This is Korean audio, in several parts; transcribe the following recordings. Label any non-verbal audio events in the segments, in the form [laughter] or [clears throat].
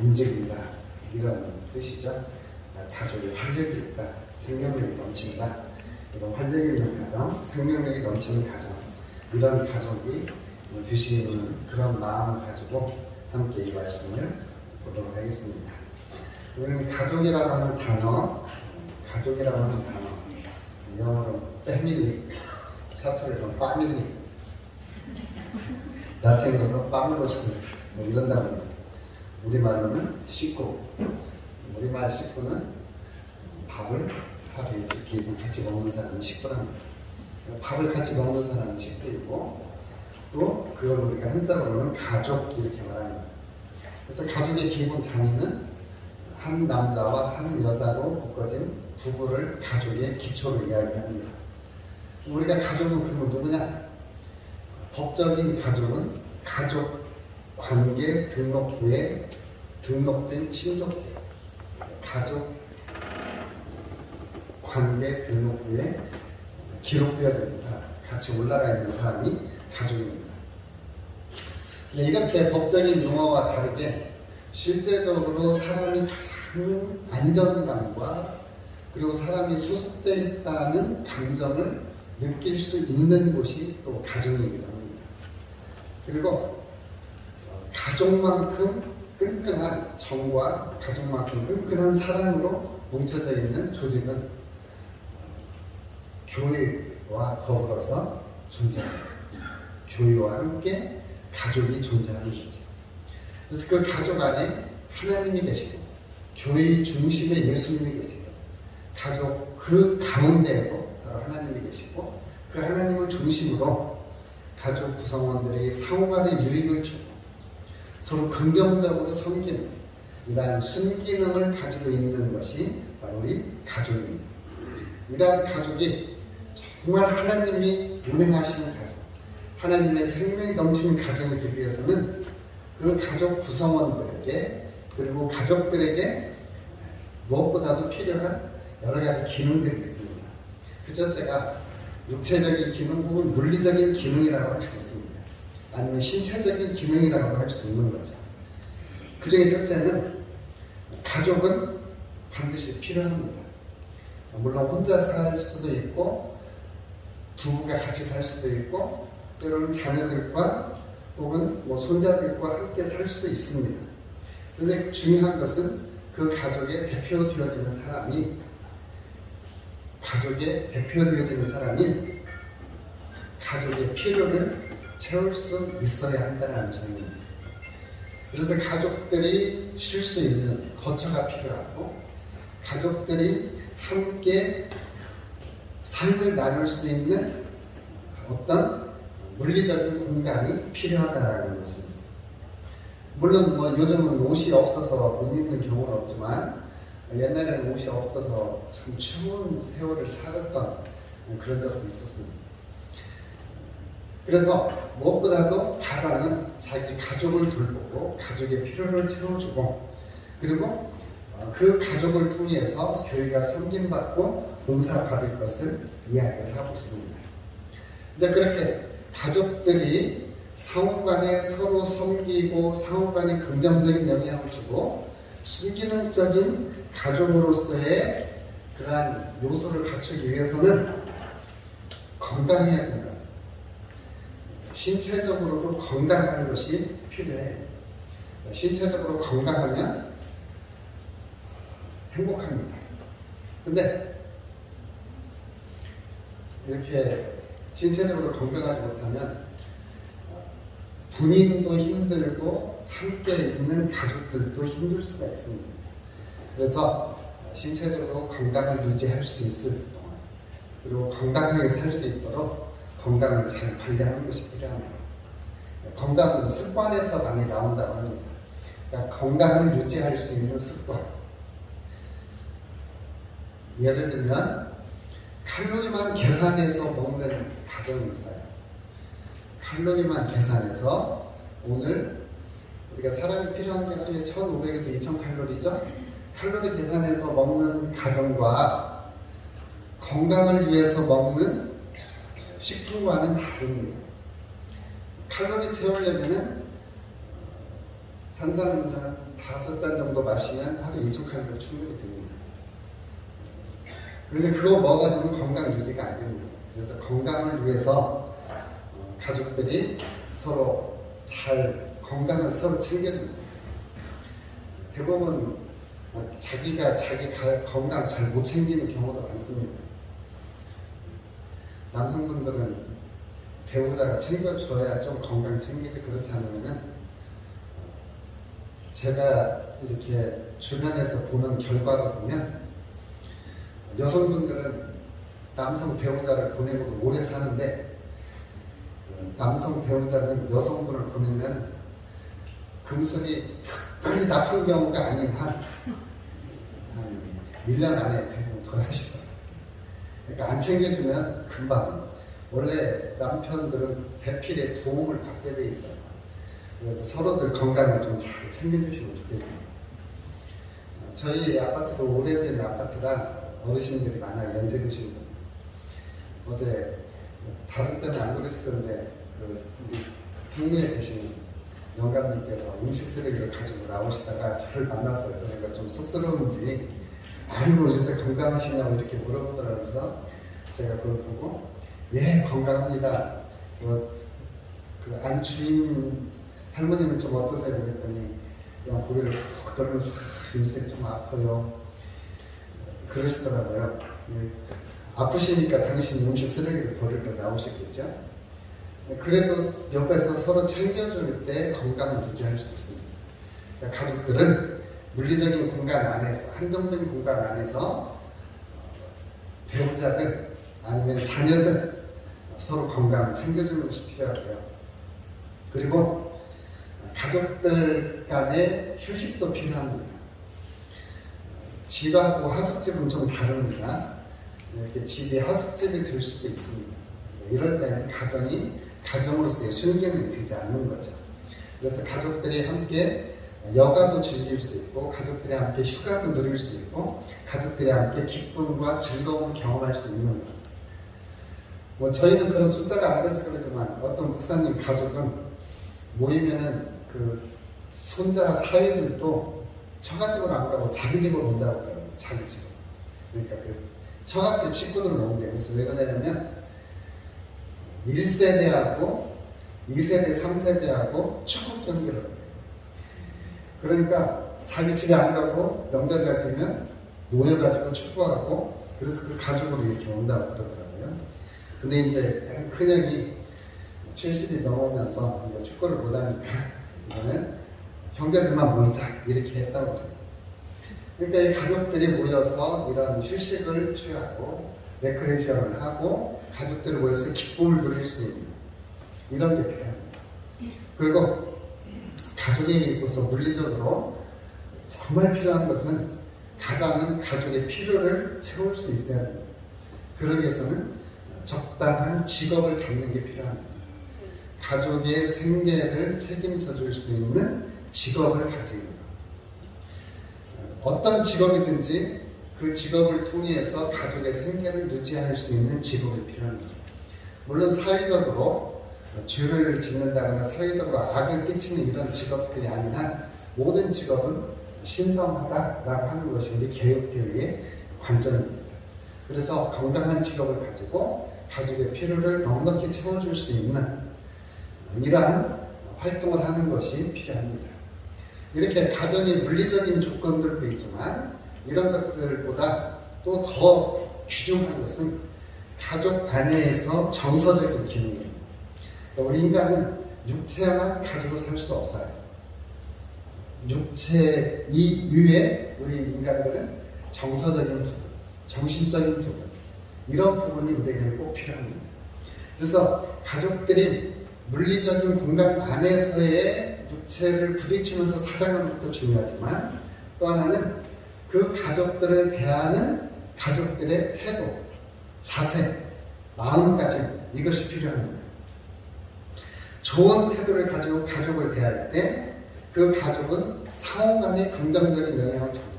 움직인다 이런 뜻이죠. 가족이 활력이 있다, 생명력이 넘친다. 이런 활력 있는 가정, 생명력이 넘치는 가정 이런 가족이 되시는 그런 마음을 가지고 함께 이 말씀을 보도록 하겠습니다. 우리는 가족이라고 하는 단어, 가족이라고 하는 단어, 영어로 패밀리, 사투리로 파밀리, 라틴어로 파밀로스 뭐 이런다고. 우리말로는 식구, 우리말 식구는 밥을 두끼 이상 같이 먹는 사람이 식구랍니다. 밥을 같이 먹는 사람이 식구이고 또 그걸 우리가 한자로는 가족 이렇게 말합니다. 그래서 가족의 기본 단위는 한 남자와 한 여자로 묶어진 부부를 가족의 기초로 이야기합니다. 우리가 가족은 그러면 누구냐? 법적인 가족은 가족 관계 등록부에 등록된 친족들, 가족 관계 등록부에 있는 사람, 같이 올라가 있는 사람이 가족입니다. 네, 이렇게 법적인 용어와 다르게 실제적으로 사람이 가장 안전감과 그리고 사람이 소속되어 있다는 감정을 느낄 수 있는 곳이 또 합니다. 그리고 어, 가족만큼 끈끈한 정과 가족만큼 끈끈한 사랑으로 뭉쳐져 있는 조직은 교회와 더불어서 존재합니다. 교회와 함께 가족이 존재하는 거죠. 그래서 그 가족 안에 하나님이 계시고 교회의 중심에 예수님이 계시고 가족 그 가운데에도 바로 하나님이 계시고 그 하나님을 중심으로 가족 구성원들이 상호간의 유익을 주고 서로 긍정적으로 섬기는 이러한 순기능을 가지고 있는 것이 바로 우리 가족입니다. 이러한 가족이 정말 하나님이 운행하시는 가정, 하나님의 생명이 넘치는 가정이 되기 위해서는 그 가족 구성원들에게 그리고 가족들에게 무엇보다도 필요한 여러 가지 기능들이 있습니다. 그 첫째가 육체적인 기능 혹은 물리적인 기능이라고 할 수 있습니다. 아니면 신체적인 기능이라고 할 수 있는 거죠. 그 중에 첫째는 가족은 반드시 필요합니다. 물론 혼자 살 수도 있고 부부가 같이 살 수도 있고 때로는 자녀들과 혹은 뭐 손자들과 함께 살 수도 있습니다. 그런데 중요한 것은 그 가족의 대표 되어지는 사람이 가족의 대표 되어지는 사람이 가족의 필요를 채울 수 있어야 한다는 점입니다. 그래서 가족들이 쉴 수 있는 거처가 필요하고 가족들이 함께 삶을 나눌 수 있는 어떤 물리적인 공간이 필요하다는 것입니다. 물론 뭐 요즘은 옷이 없어서 못 입는 경우는 없지만 옛날에는 옷이 없어서 참 추운 세월을 살았던 그런 적도 있었습니다. 그래서 무엇보다도 가장은 자기 가족을 돌보고 가족의 필요를 채워주고 그리고 어, 그 가족을 통해서 교회가 섬김받고 봉사받을 것을 이야기를 하고 있습니다. 이제 그렇게 가족들이 상호 간에 서로 섬기고 상호 간에 긍정적인 영향을 주고 순기능적인 가족으로서의 그러한 요소를 갖추기 위해서는 건강해야 된다. 신체적으로도 건강한 것이 필요해. 신체적으로 건강하면 행복합니다. 근데 이렇게 신체적으로 건강하지 못하면 본인도 힘들고 함께 있는 가족들도 힘들 수가 있습니다. 그래서 신체적으로 건강을 유지할 수 있을 동안 그리고 건강하게 살 수 있도록 건강을 잘 관리하는 것이 필요합니다. 건강은 습관에서 많이 나온다고 합니다. 그러니까 건강을 유지할 수 있는 습관. 예를 들면 칼로리만 계산해서 먹는 가정이 있어요. 칼로리만 계산해서 오늘 우리가 사람이 필요한 게 하루에 1,500에서 2,000 칼로리죠. 칼로리 계산해서 먹는 가정과 건강을 위해서 먹는 식품과는 다릅니다. 칼로리 채우려면은 한 다섯 잔 정도 마시면 하루 2,000칼로리 충분히 됩니다. 그런데 그거 먹어가지고 건강 유지가 안 됩니다. 그래서 건강을 위해서 어, 가족들이 서로 잘 건강을 서로 챙겨줍니다. 대부분 어, 자기가 자기 가- 건강 잘 못 챙기는 경우도 많습니다. 남성분들은 배우자가 챙겨줘야 좀 건강 챙기지 그렇지 않으면은 제가 이렇게 주변에서 보는 결과를 보면 여성분들은 남성 배우자를 보내고도 오래 사는데 그 남성 배우자는 여성분을 보내면 금술이 특별히 나쁜 경우가 아닌 한, 한 1년 안에 대부분 돌아가시더라고요. 그러니까 안 챙겨주면 금방 원래 남편들은 배필에 도움을 받게 돼 있어요. 그래서 서로들 건강을 좀 잘 챙겨주시면 좋겠습니다. 어, 저희 아파트도 오래된 아파트라 어르신들이 많아요. 연세 드신 분. 어제 다른 때는 안 그러시던데 그 우리 동네에 계신 영감님께서 음식 쓰레기를 가지고 나오시다가 저를 만났어요. 그러니까 좀 쑥스러운지 아이고 요새 건강하시냐고 이렇게 물어보더라고요. 제가 그걸 보고 예 건강합니다. 뭐, 그 안주인 할머니는 좀 어떠세요? 그랬더니 그냥 고개를 푹 들면서 "아, 요새 좀 아파요. 그러시더라고요. 예, 아프시니까 당신이 음식 쓰레기를 버리러 나오셨겠죠? 그래도 옆에서 서로 챙겨줄 때 건강을 유지할 수 있습니다. 그러니까 가족들은 물리적인 공간 안에서, 한정된 공간 안에서 어, 배우자들 아니면 자녀들 서로 건강을 챙겨주는 것이 필요하고요. 그리고 가족들 간의 휴식도 필요합니다. 집하고 하숙집은 좀 다릅니다. 이렇게 집이 하숙집이 될 수도 있습니다. 이럴 때는 가정이 가정으로서의 순경이 되지 않는 거죠. 그래서 가족들이 함께 여가도 즐길 수 있고, 가족들이 함께 휴가도 누릴 수 있고, 가족들이 함께 기쁨과 즐거움을 경험할 수 있는. 뭐 저희는 그런 숫자가 안 돼서 그러지만 어떤 목사님 가족은 모이면은 그 손자 사위들도 처갓집으로 안 가고 자기 집으로 온다고 하더라고요. 자기 집. 그러니까 그 처갓집 식구들을 온대요. 그래서 왜 그러냐면 1세대하고 2세대, 3세대하고 축구 경기를. 그러니까 자기 집에 안 가고 명절 같으면 모여가지고 축구하고 그래서 그 가족으로 이렇게 온다고 그러더라고요. 근데 이제 큰 형이 70이 넘으면서 축구를 못하니까 이거는 형제들만 모이자 이렇게 했다고 그래요. 그러니까 이 가족들이 모여서 이런 휴식을 취하고 레크레이션을 하고 가족들이 모여서 기쁨을 누릴 수 있는 이런 게 필요합니다. 그리고 가족에 있어서 물리적으로 정말 필요한 것은 가장은 가족의 필요를 채울 수 있어야 됩니다. 그러기 위해서는 적당한 직업을 갖는 게 필요합니다. 가족의 생계를 책임져 줄 수 있는 직업을 가지는 것. 어떤 직업이든지 그 직업을 통해서 가족의 생계를 유지할 수 있는 직업이 필요합니다. 물론 사회적으로 죄를 짓는다거나 사회적으로 악을 끼치는 이런 직업들이 아니라 모든 직업은 신성하다라고 하는 것이 우리 개혁교회의 관점입니다. 그래서 건강한 직업을 가지고 가족의 필요를 넉넉히 채워줄 수 있는 이러한 활동을 하는 것이 필요합니다. 이렇게 가정의 물리적인 조건들도 있지만 이런 것들보다 또 더 귀중한 것은 가족 안에서 정서적인 기능이에요. 우리 인간은 육체만 가지고 살 수 없어요. 육체 이외에 우리 인간들은 정서적인 부분, 정신적인 부분 이런 부분이 우리에게는 꼭 필요합니다. 그래서 가족들이 물리적인 공간 안에서의 육체를 부딪히면서 살아가는 것도 중요하지만 또 하나는 그 가족들을 대하는 가족들의 태도, 자세, 마음가짐 이것이 필요합니다. 좋은 태도를 가지고 가족을 대할 때 그 가족은 상호 간에 긍정적인 영향을 줍니다.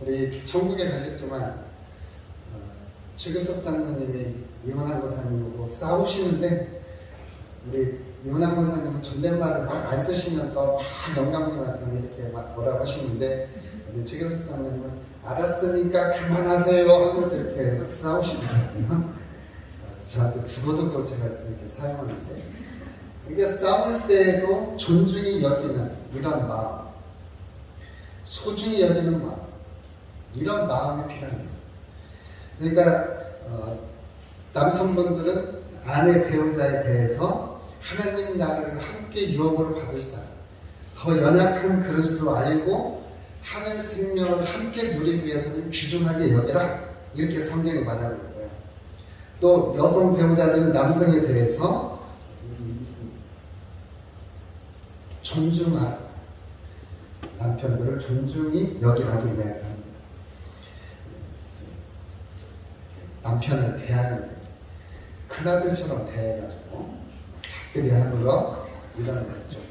우리 천국에 가셨지만 어, 최교섭 장로님이 이혼한 권사님하고 싸우시는데 우리 윤한 권사님은 존댓말을 막 안 쓰시면서 막 영감님한테 이렇게 막 뭐라고 하시는데 우리 최경수 장로님은 알았으니까 그만하세요 하면서 이렇게 싸우시더라고요. 저한테 두고두고 제가 이렇게 사용하는데 이게 싸울 때에도 존중이 여기는 이런 마음, 소중히 여기는 마음, 이런 마음이 필요합니다. 그러니까 어, 남성분들은 아내 배우자에 대해서 하나님 나라를 함께 유업으로 사람, 더 연약한 그릇으로 알고 하늘 생명을 함께 누리기 위해서는 귀중하게 여기라 이렇게 성경이 있고요. 또 여성 배우자들은 남성에 대해서 존중하라 남편들을 존중히 여기라고 이야기합니다. 남편을 대하는데 큰아들처럼 대해가지고 작들이 하는 거 이런 거좀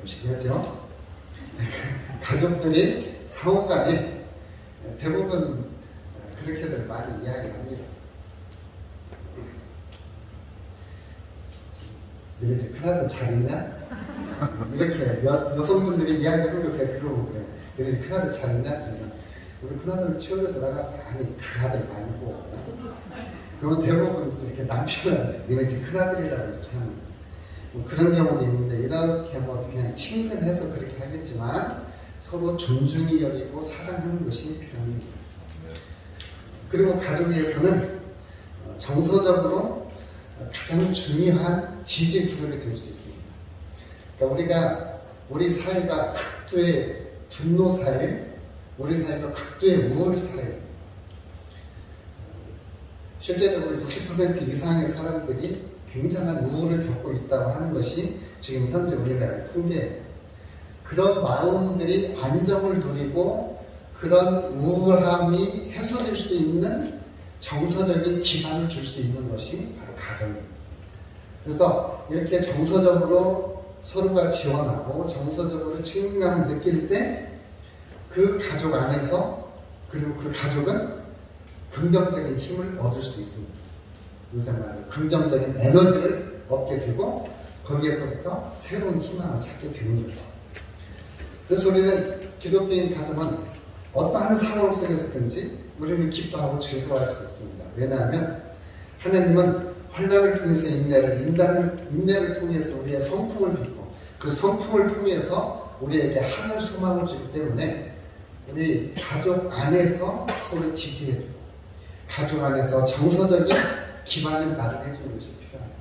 조심하죠. [laughs] 가족들이 상호간에 대부분 그렇게들 많이 이야기를 합니다. 너희 집 큰아들 잘 있냐? 이렇게 여, 여성분들이 이야기하는 걸 제가 들어보고 그래요. 너희 집 큰아들 잘 있냐? 그래서 우리 큰아들 치워줘서 나가서 아니 그 아들 말고 그러면 대부분 이렇게 남편한테 너희 집 큰아들이라고 이렇게 하는. 뭐 그런 경우도 있는데 이렇게 뭐 그냥 친근해서 그렇게 하겠지만 서로 존중이 여기고 사랑하는 것이 필요합니다. 그리고 가족에서는 어, 정서적으로 가장 중요한 지지 구조가 될수 있습니다. 그러니까 우리가 우리 사회가 극도의 분노 사회, 우리 사회가 극도의 우울 사회. 실제적으로 60% 이상의 사람들이 굉장한 우울을 겪고 있다고 하는 것이 지금 현재 우리나라의 통계예요. 그런 마음들이 안정을 누리고 그런 우울함이 해소될 수 있는 정서적인 기반을 줄 수 있는 것이 바로 가정입니다. 그래서 이렇게 정서적으로 서로가 지원하고 정서적으로 친밀감을 느낄 때 그 가족 안에서 그리고 그 가족은 긍정적인 힘을 얻을 수 있습니다. 요새 말로 긍정적인 에너지를 얻게 되고 거기에서부터 새로운 희망을 찾게 되는 거죠. 그래서 우리는 기독교인 가정은 어떠한 상황 속에서든지 우리는 기뻐하고 즐거워할 수 있습니다. 왜냐하면 하나님은 환란을 통해서 인내를, 인내를, 인내를 통해서 우리의 성품을 빚고 그 성품을 통해서 우리에게 하늘 소망을 주기 때문에 우리 가족 안에서 서로 지지해주고 가족 안에서 정서적인 기반을 마련해 주는 것이 필요합니다.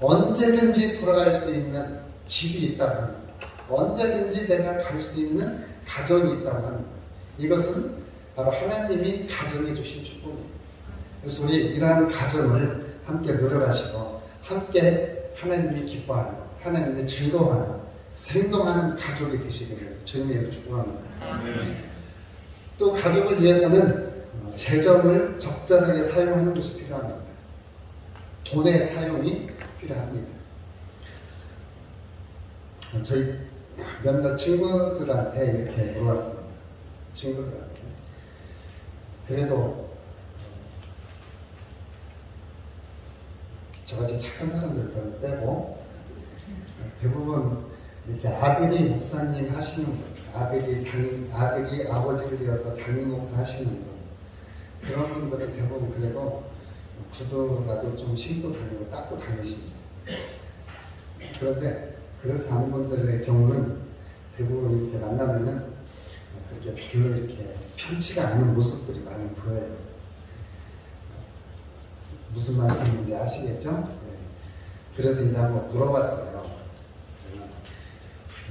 언제든지 돌아갈 수 있는 집이 합니다. 언제든지 내가 갈 수 있는 가정이 합니다. 이것은 바로 하나님이 가정해 주신 축복이에요. 그래서 우리 이러한 가정을 함께 누려가시고 함께 하나님이 기뻐하는 하나님이 즐거워하는 생동하는 가족이 되시기를 주님의 축복합니다. 또 가족을 위해서는 재정을 적절하게 사용하는 것이 필요합니다. 돈의 사용이 필요합니다. 저희 몇몇 친구들한테 이렇게 물어봤습니다. 친구들한테. 그래도 저같이 착한 사람들 별로 빼고 대부분 이렇게 아들이 목사님 하시는 분, 아들이 당, 아들이 아버지를 이어서 담임 목사 하시는 분, 그런 분들은 대부분 그래도 구두라도 좀 신고 다니고 닦고 다니십니다. 그런데 그렇지 않은 분들의 경우는 대부분 이렇게 만나면은 그렇게 별로 이렇게 편치가 않은 모습들이 많이 보여요. 무슨 말씀인지 아시겠죠? 네. 그래서 이제 한번 물어봤어요.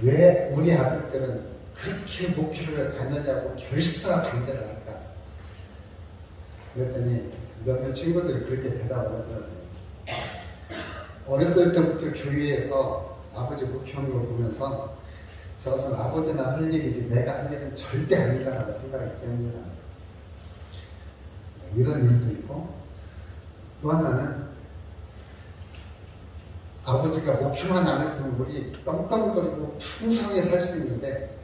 왜 우리 아들들은 그렇게 목표를 안 하려고 결사 반대를 할까? 그랬더니 몇몇 친구들이 그렇게 대답을 하더라고요. 어렸을 때부터 교회에서 아버지 걸 보면서 저것은 아버지나 할 일이지 내가 할 일은 절대 아니라고 생각하기 때문이다. 이런 일도 있고 또 하나는 아버지가 목표만 안 했으면 우리 떵떵거리고 풍성하게 살 수 있는데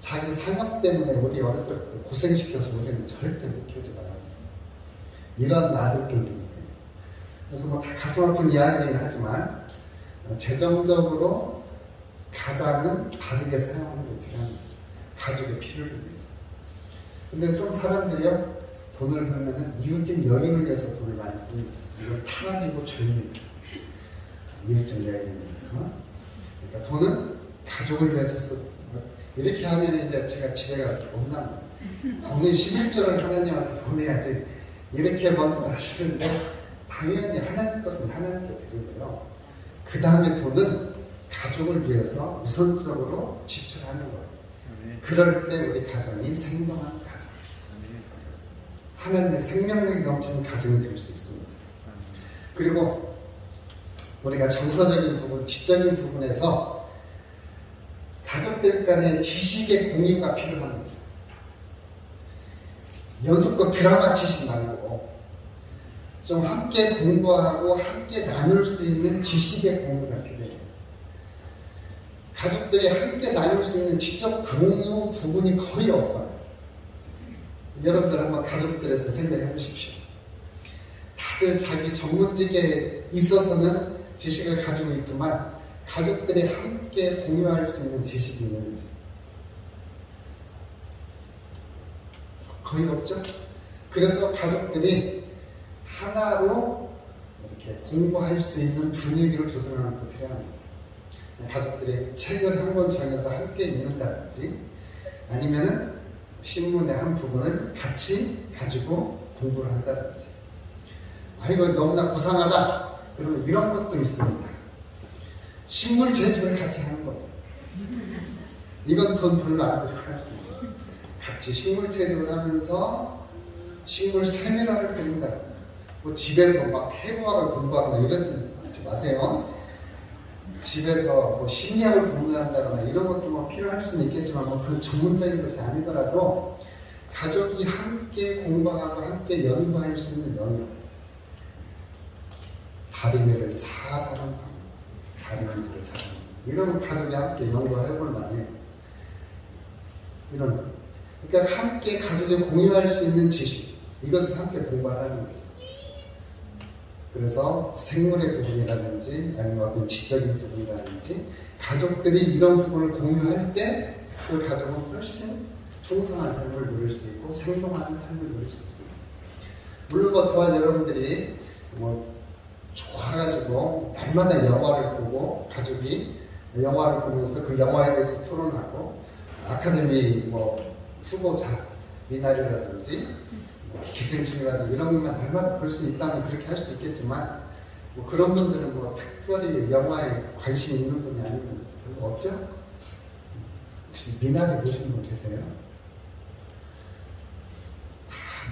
자기 상업 때문에 우리 어렸을 때 고생시켜서 우리는 절대 목표지 말아야 이런 아들들도 있고 그래서 뭐 다 가슴 아픈 이야기긴 하지만 어, 재정적으로 가장은 바르게 사용하는 게. 가족의 필요를 위해서. 근데 좀 사람들이요 돈을 벌면은 이웃집 여인을 위해서 돈을 많이 씁니다. 이걸 타락이고 죄입니다. 이웃집 여인을 위해서. 그러니까 돈은 가족을 위해서 쓰고 이렇게 하면 이제 제가 집에 가서 혼납니다. 돈은 11조를 하나님한테 보내야지 이렇게 먼저 하시는데 당연히 하나님 것은 하나님께 드리고요. 그 다음에 돈은 가족을 위해서 우선적으로 지출하는 거예요. 그럴 때 우리 가정이 생동한 가정, 하나님의 생명력이 넘치는 가정이 될 수 있습니다. 그리고 우리가 정서적인 부분, 지적인 부분에서 가족들 간의 지식의 공유가 필요합니다. 연속껏 드라마 치지 말고 좀 함께 공부하고 함께 나눌 수 있는 지식의 공유가 필요해요. 가족들이 함께 나눌 수 있는 지적 공유 부분이 거의 없어요. 여러분들 한번 가족들에서 생각해 보십시오. 다들 자기 전문직에 있어서는 지식을 가지고 있지만 가족들이 함께 공유할 수 있는 지식이 있는지 거의 없죠. 그래서 가족들이 하나로 이렇게 공부할 수 있는 분위기를 조성하는 게 필요합니다. 가족들이 책을 한 권 정해서 함께 읽는다든지 아니면은 신문의 한 부분을 같이 가지고 공부를 한다든지 아이고 너무나 고상하다. 그리고 이런 것도 있습니다. 식물 제조를 같이 하는 거예요 이건 돈 별로 안 들고 할수 있어요. 같이 식물 제조를 하면서 식물 세미나를 그린다. 뭐 집에서 막 해부학을 공부하거나 이러지 마세요 집에서 뭐 심리학을 공부한다거나 이런 것도 뭐 필요할 수는 있겠지만 뭐 그건 전문적인 것이 아니더라도 가족이 함께 공부하고 함께 연구할 수 있는 영역. 다리미를 잘하는 다리미를 잘하는. 이런 가족이 함께 연구해 볼 만해요 이런 그러니까 함께 가족이 공유할 수 있는 지식. 이것을 함께 공부하라는 거죠 그래서 생물의 부분이라든지 아니면 어떤 지적인 부분이라든지 가족들이 이런 부분을 공유할 때 그 가족은 훨씬 풍성한 삶을 누릴 수 있고 생동하는 삶을 누릴 수 있습니다. 물론 뭐 저와 여러분들이 뭐 좋아가지고 날마다 영화를 보고 가족이 영화를 보면서 그 영화에 대해서 토론하고 아카데미 뭐 후보자 미나리라든지 뭐 기생충이라든지 이런 것만 날마다 볼수 있다면 그렇게 할 수 있겠지만 뭐 그런 분들은 뭐 특별히 영화에 관심 있는 분이 아니면 별로 없죠? 혹시 미나리 보신 분 계세요?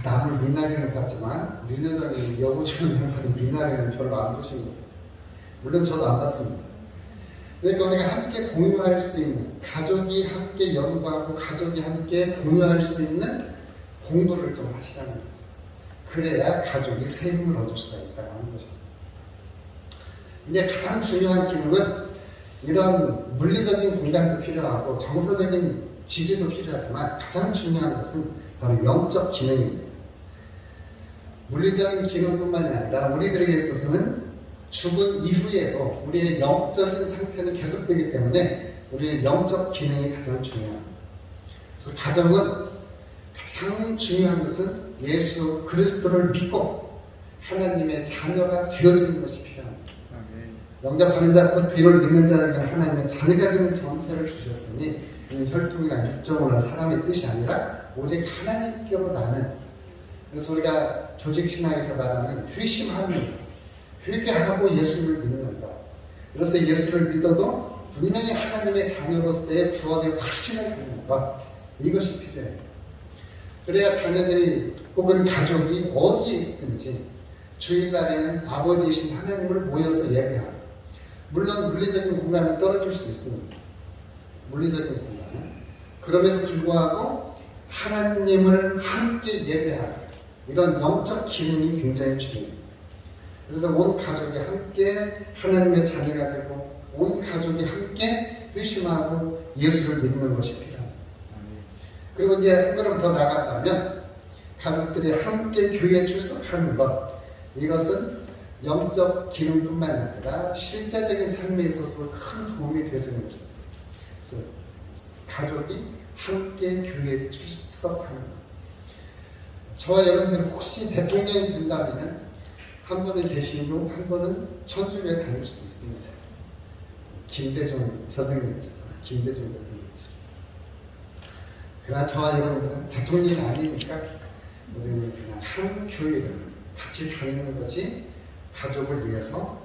다 남을 미나리는 봤지만 민여정이 여고적인 양반이 미나리는 별로 안 보신 거예요. 물론 저도 안 봤습니다. 그러니까 우리가 함께 공유할 수 있는 가족이 함께 연구하고 가족이 함께 공유할 수 있는 공부를 좀 하시라는 거죠. 그래야 가족이 새 힘을 얻을 수가 있다고 하는 것입니다. 이제 가장 중요한 기능은 이런 물리적인 공간도 필요하고 정서적인 지지도 필요하지만 가장 중요한 것은 바로 영적 기능입니다. 물리적인 기능뿐만이 아니라 우리들에게 있어서는 죽은 이후에도 우리의 영적인 상태는 계속되기 때문에 우리의 영적 기능이 가장 중요합니다. 그래서 가정은 가장 중요한 것은 예수 그리스도를 믿고 하나님의 자녀가 되어지는 것이 필요합니다. 영접하는 자, 곧 귀를 믿는 자에게 하나님의 자녀가 되는 권세를 주셨으니 이는 혈통이나 육정이나 사람의 뜻이 아니라 오직 하나님께로 나는. 그래서 우리가 조직신학에서 말하는 회심하는 회개하고 예수를 믿는 것. 그래서 예수를 믿어도 분명히 하나님의 자녀로서의 구원의 확신을 갖는 것. 이것이 필요해요 그래야 자녀들이 혹은 가족이 어디에 있든지 주일날에는 아버지이신 하나님을 모여서 예배하고 물론 물리적인 공간은 떨어질 수 있습니다. 물리적인 공간은 그럼에도 불구하고 하나님을 함께 예배하는 이런 영적 기능이 굉장히 중요해요. 그래서 온 가족이 함께 하나님의 자녀가 되고 온 가족이 함께 회심하고 예수를 믿는 것이 필요합니다. 그리고 이제 한 걸음 더 나간다면 가족들이 함께 교회에 출석하는 것 이것은 영적 기능뿐만 아니라 실제적인 삶에 있어서 큰 도움이 되어주는 것입니다. 그래서 가족이 함께 교회에 출석하는 것. 저와 여러분들 혹시 대통령이 된다면 한 분은 계시고 한 분은 천주교에 다닐 수도 있습니다. 김대중 선생님, 김대중 대통령처럼. 그러나 저와 여러분들은 대통령이 아니니까 우리는 그냥 한 교회를 같이 다니는 것이 가족을 위해서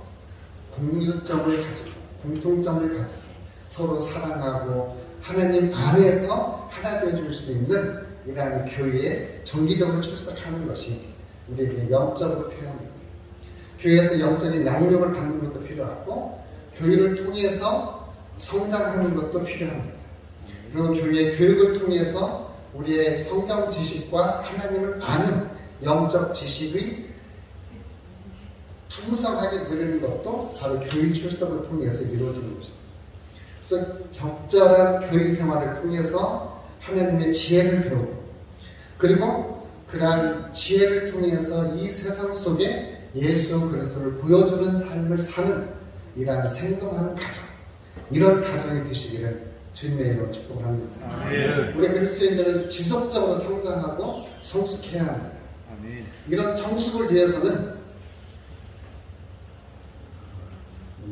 공유점을 가지고 공통점을 가지고 서로 사랑하고 하나님 안에서 하나 되어줄 수 있는 이러한 교회에 정기적으로 출석하는 것이 우리에게 영적으로 필요합니다. 교회에서 영적인 양육을 받는 것도 필요하고 교회를 통해서 성장하는 것도 필요합니다. 그리고 교회의 교육을 통해서 우리의 성경 지식과 하나님을 아는 영적 지식이 풍성하게 누리는 것도 바로 교육 출석을 통해서 이루어지는 것입니다. 그래서 적절한 교육 생활을 통해서 하나님의 지혜를 배우고 그리고 그러한 지혜를 통해서 이 세상 속에 예수 그리스도를 보여주는 삶을 사는 이러한 생동한 가정 이런 가정이 되시기를 주님의 이름으로 축복합니다. 아멘. 우리 그리스도인들은 지속적으로 성장하고 성숙해야 합니다. 아멘. 이런 성숙을 위해서는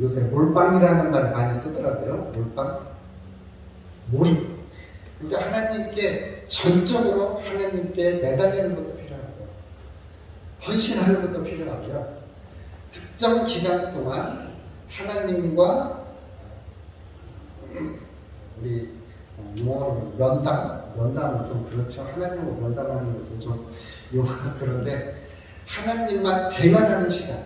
요새 몰빵이라는 말을 많이 쓰더라고요. 몰빵. 몰입. 그러니까 하나님께 전적으로 하나님께 매달리는 것도 필요하고요. 헌신하는 것도 필요하고요. 특정 기간 동안 하나님과 우리 용어로 면담, 면담은 좀 그렇죠. 하나님과 면담하는 것은 좀 용어가 그런데 하나님만 대면하는 시간.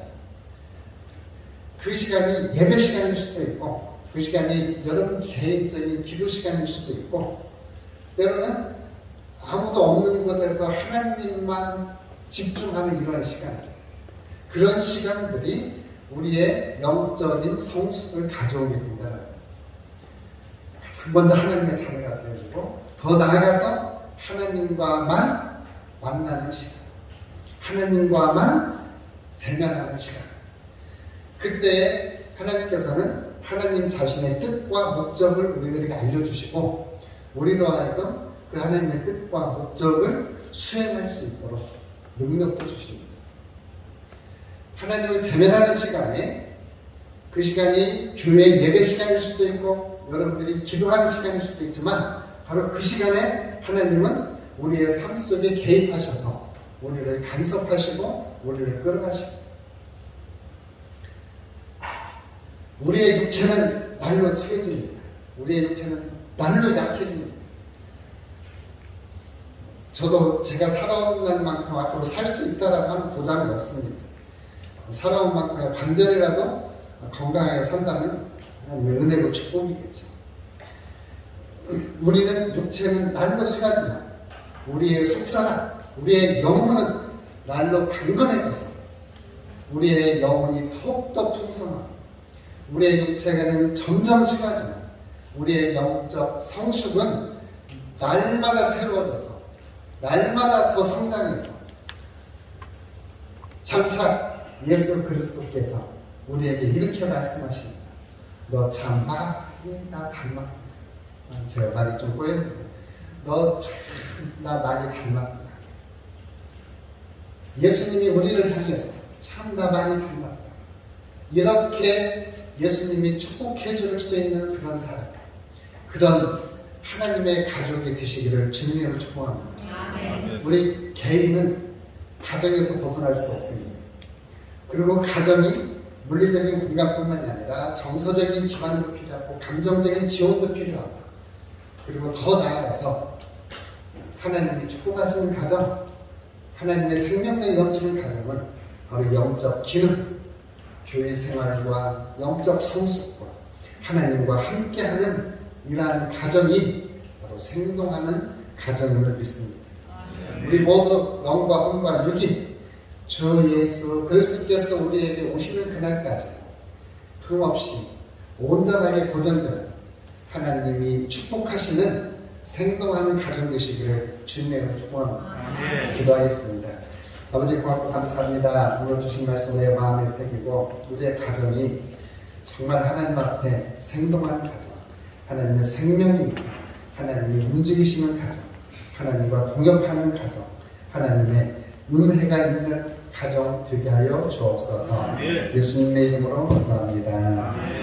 그 시간이 예배 시간일 수도 있고, 그 시간이 여러분 개인적인 기도 시간일 수도 있고, 때로는 아무도 없는 곳에서 하나님만 집중하는 이런 시간들. 그런 시간들이 우리의 영적인 성숙을 가져오게 된다는 먼저 하나님의 자녀가 되어지고, 더 나아가서 하나님과만 만나는 시간. 하나님과만 대면하는 시간. 그때 하나님께서는 하나님 자신의 뜻과 목적을 우리들에게 알려주시고 우리로 하여금 그 하나님의 뜻과 목적을 수행할 수 있도록 능력도 주십니다. 하나님을 대면하는 시간에 그 시간이 교회 예배 시간일 수도 있고 여러분들이 기도하는 시간일 수도 있지만 바로 그 시간에 하나님은 우리의 삶 속에 개입하셔서 우리를 간섭하시고 우리를 끌어가시고 우리의 육체는 날로 수해집니다. 우리의 육체는 날로 약해집니다. 저도 제가 살아온 날만큼 앞으로 살 수 있다라고 하는 보장은 없습니다. 살아온 만큼의 관절이라도 건강하게 산다면 은혜고 축복이겠죠. [clears throat] 우리는 육체는 날로 수하지만 우리의 속사람, 우리의 영혼은 날로 강건해져서 우리의 영혼이 더욱더 풍성하고 우리의 육체는 점점 수하지만 우리의 영적 성숙은 날마다 새로워져서 날마다 더 성장해서 장차 예수 그리스도께서 우리에게 이렇게 말씀하십니다. 너참 많이 나 닮았구나. 아, 제가 말이 좀 꼬였네요. 너참나 많이 닮았구나. 예수님이 우리를 향해서 참 나 많이 닮았다. 이렇게 예수님이 축복해 줄 수 있는 그런 사람, 그런 하나님의 가족이 되시기를 주님으로 축복합니다. 우리 개인은 가정에서 벗어날 수 없습니다. 그리고 가정이 물리적인 공간뿐만이 아니라 정서적인 기반도 필요하고 감정적인 지원도 필요하고 그리고 더 나아가서 하나님이 축복하시는 가정, 하나님의 생명력 넘치는 가정은 바로 영적 기능, 교회 생활과 영적 성숙과 하나님과 함께하는 이러한 가정이 바로 생동하는 가정임을 믿습니다. 우리 모두 영과 혼과 육이 주 예수 그리스도께서 우리에게 오시는 그날까지 흠없이 온전하게 고정되는 하나님이 축복하시는 생동한 가정 되시기를 주님으로 축복합니다. 기도하겠습니다. 아버지 고맙고 감사합니다. 오늘 주신 말씀 내 마음에 새기고 우리의 가정이 정말 하나님 앞에 생동한 가정, 하나님의 생명입니다. 하나님이 움직이시는 가정, 하나님과 동역하는 가정, 하나님의 은혜가 있는 가정 되게 하여 주옵소서. 예수님의 이름으로 기도합니다.